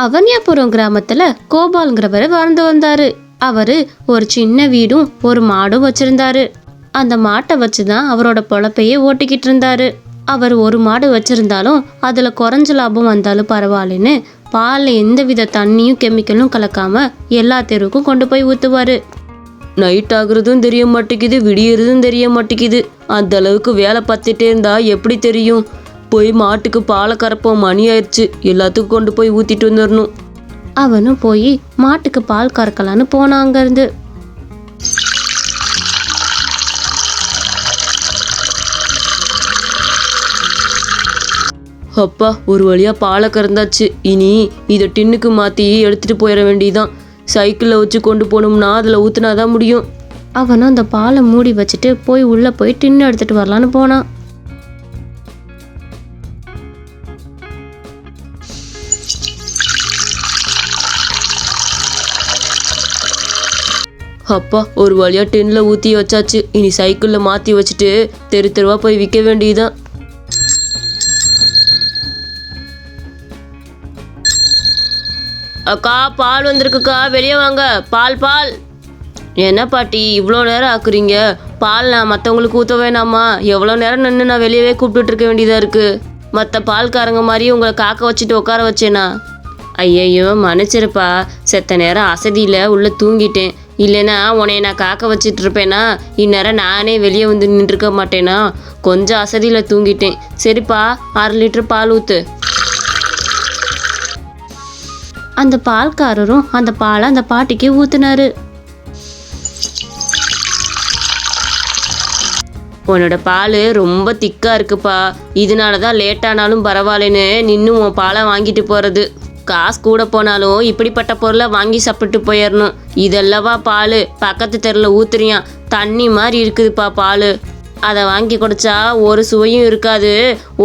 அவன்யாபுரம் கிராமத்துல கோபால்ங்கிறவர் வாழ்ந்து வந்தாரு. அவரு ஒரு சின்ன வீடும் ஒரு மாடும் வச்சிருந்தாரு. அந்த மாட்டை வச்சுதான் அவரோட பொழப்பையே ஓட்டிக்கிட்டு இருந்தாரு. அவர் ஒரு மாடு வச்சிருந்தாலும் அதுல குறைஞ்ச லாபம் வந்தாலும் பரவாயில்லன்னு பால்ல எந்தவித தண்ணியும் கெமிக்கலும் கலக்காம எல்லா தெருவுக்கும் கொண்டு போய் ஊத்துவாரு. நைட் ஆகுறதும் தெரிய மாட்டேங்குது விடியறதும் தெரிய மாட்டேங்குது. அந்த அளவுக்கு வேலை பார்த்துட்டே இருந்தா எப்படி தெரியும்? போய் மாட்டுக்கு பாலை கறப்போம் மணி ஆயிடுச்சு. எல்லாத்துக்கும் கொண்டு போய் ஊத்திட்டு வந்துடணும் அவனும் போய் மாட்டுக்கு பால் கறக்கலான்னு போனான் அங்கேருந்து. அப்பா ஒரு வழியா பாலை கறந்தாச்சு. இனி இதை டின்னுக்கு மாத்தி எடுத்துட்டு போயிட வேண்டியதுதான். சைக்கிளில் வச்சு கொண்டு போனோம்னா அதில் ஊத்துனாதான் முடியும். அவனும் அந்த பாலை மூடி வச்சுட்டு போய் உள்ள போய் டின்னு எடுத்துட்டு வரலான்னு போனான். அப்பா ஒரு வழியா டின்ல ஊத்தி வச்சாச்சு. இனி சைக்கிள்ல மாத்தி வச்சுட்டு தெரு தெருவா போய் விற்க வேண்டியதுதான். அக்கா பால் வந்திருக்குக்கா. வெளியே வாங்க. பால் பால். என்ன பாட்டி இவ்வளோ நேரம் ஆக்குறீங்க? பால் நான் மற்றவங்களுக்கு ஊற்ற வேணாமா? எவ்வளோ நேரம் நின்று நான் வெளியவே கூப்பிட்டுட்டு இருக்க வேண்டியதாக இருக்குது மற்ற பால்காரங்க மாதிரி உங்களை காக்க வச்சுட்டு உட்கார வச்சேனா? ஐயையோ மன்னிச்சிருப்பா. செத்த நேரம் அசதியில் உள்ளே தூங்கிட்டேன். இல்லைன்னா உன்னை நான் காக்க வச்சுட்டு இருப்பேனா இந்நேரம் நானே வெளியே வந்து நின்றுக்க மாட்டேனா? கொஞ்சம் அசதியில் தூங்கிட்டேன். சரிப்பா அரை லிட்டர் பால் ஊற்று அந்த பால்காரரும் அந்த பாலை அந்த பாட்டிக்கே ஊத்துனாரு. உன்னோட பால் ரொம்ப திக்காக இருக்குப்பா. இதனால தான் லேட்டானாலும் பரவாயில்லன்னு நின்று உன் பாலை வாங்கிட்டு போகிறது காசு கூட போனாலும் இப்படிப்பட்ட பொருளை வாங்கி சாப்பிட்டு போயிடணும் இதெல்லவா பால். பக்கத்து தெருவில் ஊத்துறியான் தண்ணி மாதிரி இருக்குதுப்பா பால். அதை வாங்கி குடிச்சா ஒரு சுவையும் இருக்காது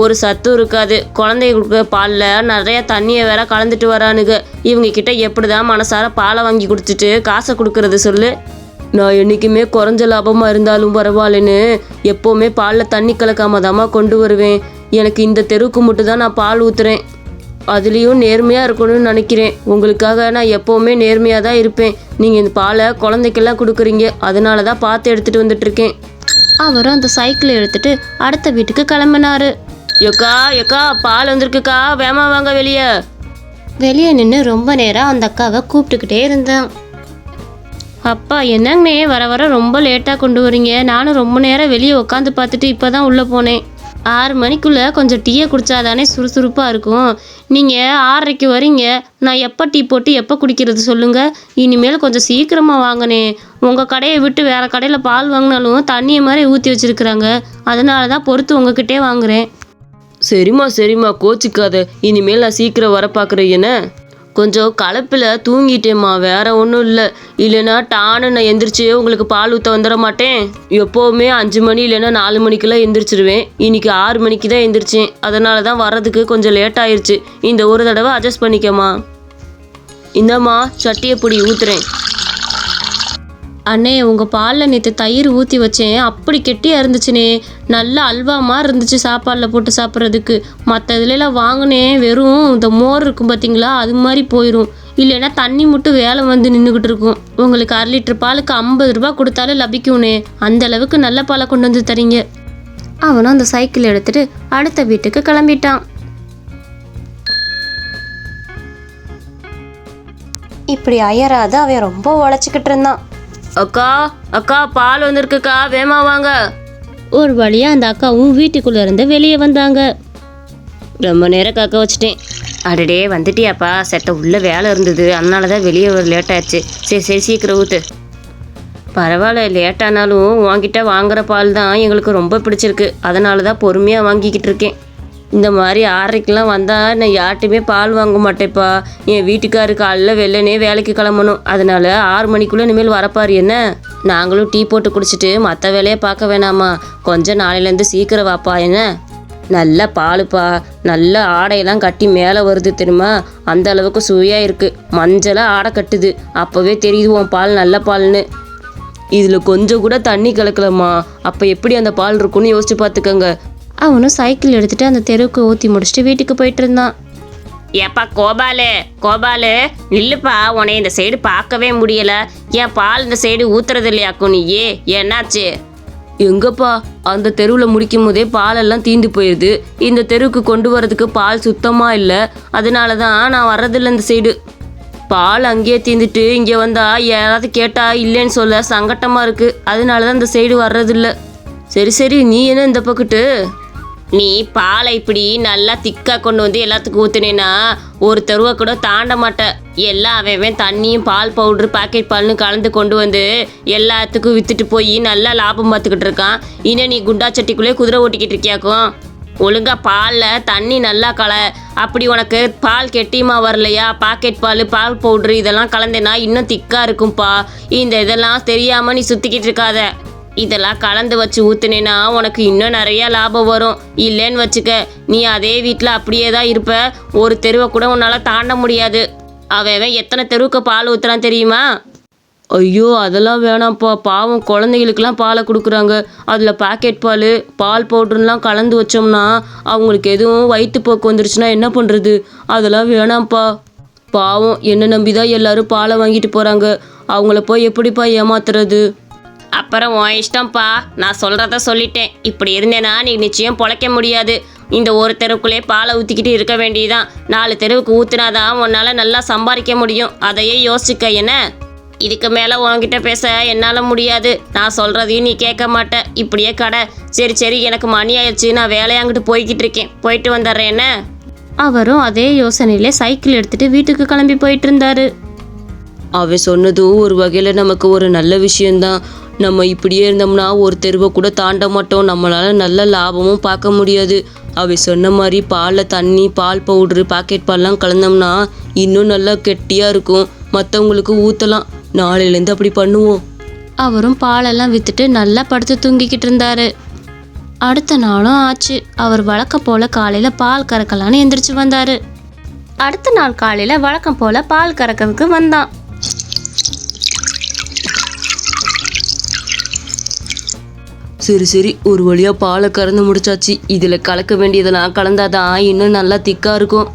ஒரு சத்தும் இருக்காது. குழந்தைங்களுக்கு பாலில் நிறைய தண்ணியை வேற கலந்துட்டு வரானுங்க. இவங்க கிட்ட எப்படிதான் மனசார பாலை வாங்கி குடிச்சிட்டு காசை கொடுக்கறது சொல்லு. நான் என்றைக்குமே குறைஞ்ச லாபமாக இருந்தாலும் பரவாயில்லன்னு எப்போவுமே பாலில் தண்ணி கலக்காம தாம்மா கொண்டு வருவேன். எனக்கு இந்த தெருவுக்கு மட்டும் தான் நான் பால் ஊற்றுறேன் அதுலேயும் நேர்மையாக இருக்கணும்னு நினைக்கிறேன். உங்களுக்காக நான் எப்போவுமே நேர்மையாக தான் இருப்பேன். நீங்கள் இந்த பாலை குழந்தைக்கெல்லாம் கொடுக்குறீங்க. அதனால தான் பார்த்து எடுத்துகிட்டு வந்துட்டுருக்கேன் அவரும் அந்த சைக்கிளை எடுத்துட்டு அடுத்த வீட்டுக்கு கிளம்பினாரு. எக்கா எக்கா பால் வந்திருக்குக்கா. வேமா வாங்க வெளியே. வெளியே நின்று ரொம்ப நேரம் அந்த அக்காவை கூப்பிட்டுக்கிட்டே இருந்தான். அப்பா என்னங்கண்ணே? வர வர ரொம்ப லேட்டாக கொண்டு வரீங்க. நானும் ரொம்ப நேரம் வெளியே உட்காந்து பார்த்துட்டு இப்போ தான் உள்ளே போனேன். ஆறு மணிக்குள்ளே கொஞ்சம் டீயை குடித்தாதானே சுறுசுறுப்பாக இருக்கும். நீங்கள் ஆறரைக்கு வரீங்க. நான் எப்போ டீ போட்டு எப்போ குடிக்கிறது சொல்லுங்கள் இனிமேல் கொஞ்சம் சீக்கிரமாக வாங்கினே உங்கள் கடையை விட்டு வேறு கடையில் பால் வாங்கினாலும் தண்ணியை மாதிரி ஊற்றி வச்சுருக்குறாங்க. அதனால தான் பொறுத்து உங்ககிட்டே வாங்குறேன். சரிம்மா சரிம்மா. கோச்சிக்காத. இனிமேல் நான் சீக்கிரம் வர பார்க்குறேன் என்ன? கொஞ்சம் கலப்பில் தூங்கிட்டேம்மா வேற ஒன்றும் இல்லை. இல்லைன்னா டானு நான் எந்திரிச்சு உங்களுக்கு பால் ஊற்ற வந்துட மாட்டேன். எப்போவுமே அஞ்சு மணி இல்லைன்னா நாலு மணிக்கெல்லாம் எந்திரிச்சிருவேன். இன்னைக்கு ஆறு மணிக்கு தான் எந்திரிச்சேன். அதனால தான் வர்றதுக்கு கொஞ்சம் லேட் ஆயிடுச்சு இந்த ஒரு தடவை அட்ஜஸ்ட் பண்ணிக்கம்மா. இந்தம்மா சட்டியை பிடி ஊத்துறேன். அண்ணே உங்கள் பாலில் நேற்று தயிர் ஊற்றி வச்சேன். அப்படி கெட்டியாக இருந்துச்சுனே. நல்ல அல்வா மாதிரி இருந்துச்சு சாப்பாடில் போட்டு சாப்பிட்றதுக்கு. மற்ற இதுலலாம் வாங்கினேன் வெறும் இந்த மோர் இருக்கும் பார்த்தீங்களா அது மாதிரி போயிடும் இல்லைன்னா தண்ணி மட்டும் வேலை வந்து நின்றுக்கிட்டு இருக்கும். உங்களுக்கு அரை லிட்டர் பாலுக்கு ஐம்பது ரூபா கொடுத்தாலும் லபிக்கும்னே. அந்த அளவுக்கு நல்ல பாலை கொண்டு வந்து தரீங்க. அவனும் அந்த சைக்கிள் எடுத்துட்டு அடுத்த வீட்டுக்கு கிளம்பிட்டான். இப்படி அயராது அவன் ரொம்ப உழைச்சிக்கிட்டு இருந்தான். அக்கா அக்கா பால் வந்திருக்குக்கா வேமா வாங்க. ஒரு வழியா அந்த அக்காவும் வீட்டுக்குள்ள இருந்து வெளியே வந்தாங்க. ரொம்ப நேரம் காக்க வச்சுட்டேன். அடடே வந்துட்டியாப்பா. செத்த உள்ள வேலை இருந்தது. அதனால தான் வெளியே ஒரு லேட் ஆச்சு. சரி சரி சீக்கிரம் ஊத்து. பரவாயில்ல லேட்டானாலும் உன்கிட்ட வாங்குற பால் தான் எங்களுக்கு ரொம்ப பிடிச்சிருக்கு. அதனால தான் பொறுமையாக வாங்கிக்கிட்டு இருக்கேன். இந்த மாதிரி ஆறரைக்கெலாம் வந்தால் நான் யார்கிட்டையுமே பால் வாங்க மாட்டேப்பா என் வீட்டுக்காரு காலைல வெள்ளனே வேலைக்கு கிளம்பணும். அதனால் ஆறு மணிக்குள்ளே இனிமேல் வரப்பாரு என்ன? நாங்களும் டீ போட்டு குடிச்சிட்டு மற்ற வேலையை பார்க்க வேணாமா? கொஞ்சம் நாளையிலேருந்து சீக்கிரம் வாப்பா என்ன? நல்ல பாலுப்பா. நல்ல ஆடையெல்லாம் கட்டி மேலே வருது தெரியுமா? அந்த அளவுக்கு சுவையாக இருக்குது மஞ்சளாக ஆடை கட்டுது. அப்போவே தெரியுது உன் பால் நல்ல பால்னு. இதில் கொஞ்சம் கூட தண்ணி கலக்கலம்மா. அப்போ எப்படி அந்த பால் இருக்குன்னு யோசிச்சு பார்த்துக்கோங்க. அவனும் சைக்கிள் எடுத்துட்டு அந்த தெருவுக்கு ஊற்றி முடிச்சுட்டு வீட்டுக்கு போயிட்டு இருந்தான். ஏப்பா கோபாலு கோபாலு இல்லைப்பா உன்னை இந்த சைடு பார்க்கவே முடியல. ஏன் பால் இந்த சைடு ஊத்துறது இல்லையாக்கும் நீயே என்னாச்சு? எங்கப்பா? அந்த தெருவில் முடிக்கும் போதே பாலெல்லாம் தீந்து போயிடுது இந்த தெருவுக்கு கொண்டு வரதுக்கு பால் சுத்தமாக இல்லை. அதனால தான் நான் வர்றதில்ல இந்த சைடு. பால் அங்கேயே தீந்துட்டு இங்கே வந்தா யாராவது கேட்டா இல்லைன்னு சொல்ல சங்கட்டமாக இருக்கு. அதனால தான் இந்த சைடு வர்றதில்ல. சரி சரி நீ என்ன இந்த பக்கத்து? நீ பாலை இப்படி நல்லா திக்கா கொண்டு வந்து எல்லாத்துக்கும் ஊத்துனேன்னா ஒரு தெருவை கூட தாண்ட மாட்டேன் எல்லா அவன் தண்ணியும் பால் பவுட்ரு பாக்கெட் பால்னு கலந்து கொண்டு வந்து எல்லாத்துக்கும் வித்துட்டு போய் நல்லா லாபம் பார்த்துக்கிட்டு இருக்கான். இன்னும் நீ குண்டா சட்டிக்குள்ளே குதிரை ஓட்டிக்கிட்டு இருக்கியாக்கும் ஒழுங்கா பாலில் தண்ணி நல்லா கல. அப்படி உனக்கு பால் கெட்டியமா வரலையா? பாக்கெட் பால் பால் பவுட்ரு இதெல்லாம் கலந்தேன்னா இன்னும் திக்கா இருக்கும்பா. இந்த இதெல்லாம் தெரியாம நீ சுத்திக்கிட்டு இருக்காத. இதெல்லாம் கலந்து வச்சு ஊத்துனேன்னா உனக்கு இன்னும் நிறைய லாபம் வரும். இல்லைன்னு வச்சுக்க நீ அதே வீட்டில் அப்படியே தான் இருப்ப. ஒரு தெருவை கூட உன்னால் தாண்ட முடியாது. அவன் அவன் எத்தனை தெருவுக்கு பால் ஊத்துறான் தெரியுமா? ஐயோ அதெல்லாம் வேணாம்ப்பா. பாவம் குழந்தைகளுக்கெல்லாம் பாலை கொடுக்குறாங்க. அதில் பாக்கெட் பால் பால் பவுடர்லாம் கலந்து வச்சோம்னா அவங்களுக்கு எதுவும் வயிற்றுப்போக்கு வந்துருச்சுன்னா என்ன பண்ணுறது அதெல்லாம் வேணாம்ப்பா. பாவம் என்ன நம்பி தான் எல்லாரும் பாலை வாங்கிட்டு போகிறாங்க அவங்கள போய் எப்படிப்பா ஏமாத்துறது? அப்புறம் உன் இஷ்டம்ப்பா. நான் சொல்கிறத சொல்லிட்டேன். இப்படி இருந்தேனா நீ நிச்சயம் பொழைக்க முடியாது. இந்த ஒரு தெருவுக்குள்ளே பாலை ஊற்றிக்கிட்டு இருக்க வேண்டியதான் நாலு தெருவுக்கு ஊற்றுனாதான் உன்னால் நல்லா சம்பாதிக்க முடியும். அதையே யோசிச்சுக்க என்ன? இதுக்கு மேலே உன்கிட்ட பேச என்னால் முடியாது. நான் சொல்கிறதையும் நீ கேட்க மாட்ட. இப்படியே கடை. சரி சரி எனக்கு மணி ஆயிடுச்சு. நான் வேலையாங்கிட்டு போய்கிட்டு இருக்கேன். போயிட்டு வந்துடுறேன் என்ன? அவரும் அதே யோசனையிலே சைக்கிள் எடுத்துகிட்டு வீட்டுக்கு கிளம்பி போயிட்டு இருந்தாரு. அவன் சொன்னதும் ஒரு வகையில் நமக்கு ஒரு நல்ல விஷயம்தான். நம்ம இப்படியே இருந்தோம்னா ஒரு தெருவை கூட தாண்ட மாட்டோம். நம்மளால் நல்ல லாபமும் பார்க்க முடியாது. அவ சொன்ன மாதிரி பாலில் தண்ணி பால் பவுட்ரு பாக்கெட் பால்லாம் கலந்தோம்னா இன்னும் நல்லா கெட்டியாக இருக்கும். மற்றவங்களுக்கு ஊற்றலாம் நாளையிலேருந்து அப்படி பண்ணுவோம். அவரும் பாலெல்லாம் விற்றுட்டு நல்லா படுத்து தூங்கிக்கிட்டு இருந்தாரு. அடுத்த நாளும் ஆச்சு. அவர் வழக்கம் போல் காலையில் பால் கறக்கலான்னு எந்திரிச்சு வந்தார். அடுத்த நாள் காலையில் வழக்கம் போல் பால் கறக்கிறதுக்கு வந்தான். சரி சரி ஒரு வழியாக பாலை கறந்து முடிச்சாச்சு. இதில் கலக்க வேண்டியதெல்லாம் கலந்தாதான் இன்னும் நல்லா திக்காக இருக்கும்.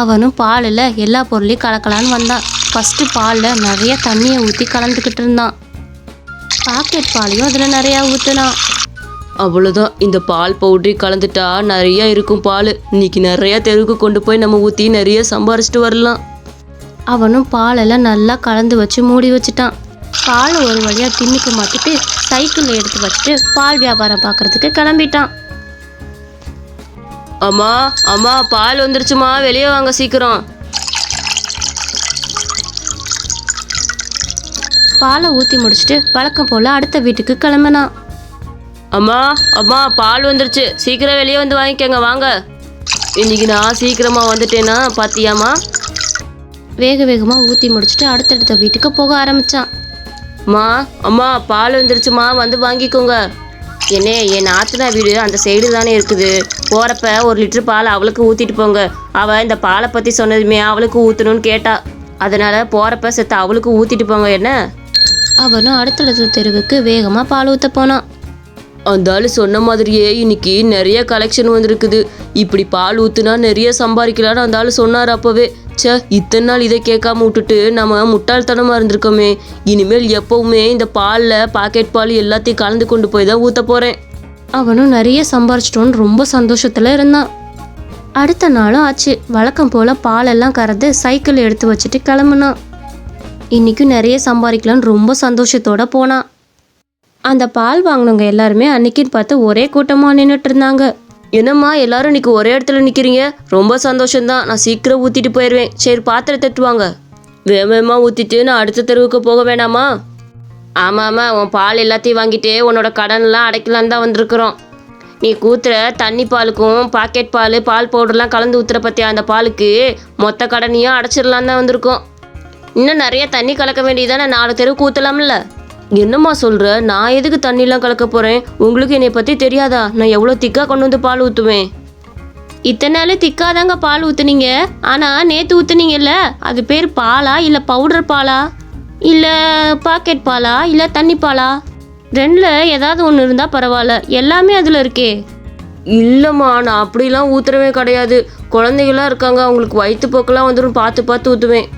அவனும் பாலில் எல்லா பொருளையும் கலக்கலான்னு வந்தான். ஃபஸ்ட்டு பாலில் நிறைய தண்ணியை ஊற்றி கலந்துக்கிட்டு இருந்தான். பாக்கெட் பாலையும் அதில் நிறையா ஊற்றினான் அவ்வளோதான் இந்த பால் பவுட்ரி கலந்துட்டா நிறைய இருக்கும் பால். இன்னைக்கு நிறைய தெருவுக்கு கொண்டு போய் நம்ம ஊற்றி நிறைய சம்பாரிச்சிட்டு வரலாம். அவனும் பாலெல்லாம் நல்லா கலந்து வச்சு மூடி வச்சுட்டான். பால் ஒரு வழியாக தின்னுக்கு மாற்றிட்டு சைக்கிளில் எடுத்து வச்சுட்டு பால் வியாபாரம் பார்க்கறதுக்கு கிளம்பிட்டான். அம்மா அம்மா பால் வந்துருச்சுமா வெளியே வாங்க சீக்கிரம். பாலை ஊற்றி முடிச்சுட்டு வழக்கம் போல் அடுத்த வீட்டுக்கு கிளம்பினான். அம்மா அம்மா பால் வந்துருச்சு. சீக்கிரம் வெளியே வந்து வாங்கிக்கோங்க வாங்க. இன்னைக்கு நான் சீக்கிரமா வந்துட்டேனா பாத்தியாம்மா? வேக வேகமாக ஊற்றி முடிச்சுட்டு அடுத்தடுத்த வீட்டுக்கு போக ஆரம்பிச்சான். அம்மா அம்மா பால் வந்துருச்சுமா வந்து வாங்கிக்கோங்க. என்ன என் நாத்தனா வீடு அந்த சைடு தானே இருக்குது. போகிறப்ப ஒரு லிட்டர் பால் அவளுக்கு ஊற்றிட்டு போங்க. அவள் இந்த பாலை பற்றி சொன்னதுமே அவளுக்கு ஊற்றணும்னு கேட்டா. அதனால் போகிறப்ப செத்த அவளுக்கு ஊற்றிட்டு போங்க என்ன? அவனும் அடுத்தடுத்த தெருவுக்கு வேகமாக பால் ஊற்ற போனான். அந்த ஆள் சொன்ன மாதிரியே இன்னைக்கு நிறைய கலெக்ஷன் வந்திருக்குது. இப்படி பால் ஊத்துனா நிறைய சம்பாதிக்கலாம்னு அந்த ஆள் சொன்னார் அப்போவே. ச்சே இத்தனை நாள் இதை கேட்காம விட்டுட்டு நம்ம முட்டாள்தனமாக இருந்திருக்கோமே. இனிமேல் எப்பவுமே இந்த பாலில் பாக்கெட் பால் எல்லாத்தையும் கலந்து கொண்டு போய் தான் ஊற்ற போகிறேன் அவனும் நிறைய சம்பாரிச்சிட்டோன்னு ரொம்ப சந்தோஷத்தில் இருந்தான். அடுத்த நாளும் ஆச்சு. வழக்கம் போல் பாலெல்லாம் கறந்து சைக்கிள் எடுத்து வச்சுட்டு கிளம்புனான். இன்றைக்கும் நிறைய சம்பாதிக்கலான்னு ரொம்ப சந்தோஷத்தோடு போனான். அந்த பால் வாங்கினவங்க எல்லாருமே அன்னைக்குன்னு பார்த்து ஒரே கூட்டமாக நின்றுட்டு இருந்தாங்க. என்னம்மா எல்லாரும் இன்னைக்கு ஒரே இடத்துல நிற்கிறீங்க ரொம்ப சந்தோஷம்தான். நான் சீக்கிரம் ஊற்றிட்டு போயிடுவேன் சரி பாத்திரம் தட்டுவாங்க வேகமாக ஊற்றிட்டு நான் அடுத்த தெருவுக்கு போக வேணாமா? ஆமாம் ஆமாம் உன் பால் எல்லாத்தையும் வாங்கிட்டு உன்னோட கடன்லாம் அடைக்கலான்னு தான் வந்திருக்கிறோம். நீ கூத்துற தண்ணி பாலுக்கும் பாக்கெட் பால் பால் பவுடர்லாம் கலந்து ஊற்றுற பற்றியா அந்த பாலுக்கு மொத்த கடனையும் அடைச்சிடலாம் தான் வந்திருக்கோம். இன்னும் நிறைய தண்ணி கலக்க வேண்டியதானே நாலு தெருவுக்கு ஊற்றலாம்ல என்னம்மா சொல்கிற நான் எதுக்கு தண்ணிலாம் கலக்க போகிறேன் உங்களுக்கு என்னை பற்றி தெரியாதா? நான் எவ்வளோ திக்காக கொண்டு வந்து பால் ஊற்றுவேன் இத்தனை நாள் திக்காதாங்க பால் ஊற்றுனீங்க ஆனால் நேற்று ஊற்றுனீங்கல்ல அது பேர் பாலா இல்லை பவுடர் பாலா? இல்லை பாக்கெட் பாலா? இல்லை தண்ணி பாலா? ரெண்டில் ஏதாவது ஒன்று இருந்தால் பரவாயில்ல. எல்லாமே அதில் இருக்கே. இல்லைம்மா நான் அப்படிலாம் ஊத்துறவே கிடையாது. குழந்தைகளாம் இருக்காங்க. அவங்களுக்கு வயிற்றுப்போக்கெல்லாம் வந்துடும் பார்த்து பார்த்து ஊற்றுவேன்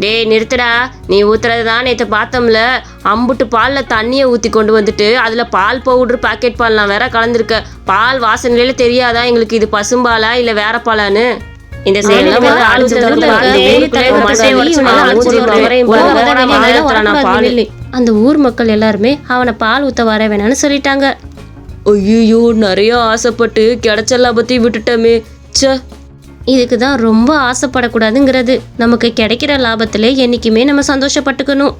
டேய் நிறுத்துடா. நீ ஊத்துறது தான் நேற்று பார்த்தோம்ல. அம்புட்டு பாலில் தண்ணியை ஊற்றி கொண்டு வந்துட்டு அதில் பால் பவுட்ரு பாக்கெட் பால்லாம் வேற கலந்துருக்க. பால் வாசனையில தெரியாதா? எங்களுக்கு இது பசும்பாலா இல்லை வேற பாலான்னு? இந்த. அந்த ஊர் மக்கள் எல்லாருமே அவனை பால் ஊத்த வர வேணாம்னு சொல்லிட்டாங்க. ஐயோ நிறைய ஆசைப்பட்டு கிடைச்ச லாபத்தையும் விட்டுட்டோமே. ச்சே. இதுக்கு தான் ரொம்ப ஆசைப்படக்கூடாதுங்கிறது. நமக்கு கிடைக்கிற லாபத்திலே என்றைக்குமே நம்ம சந்தோஷப்பட்டுக்கணும்.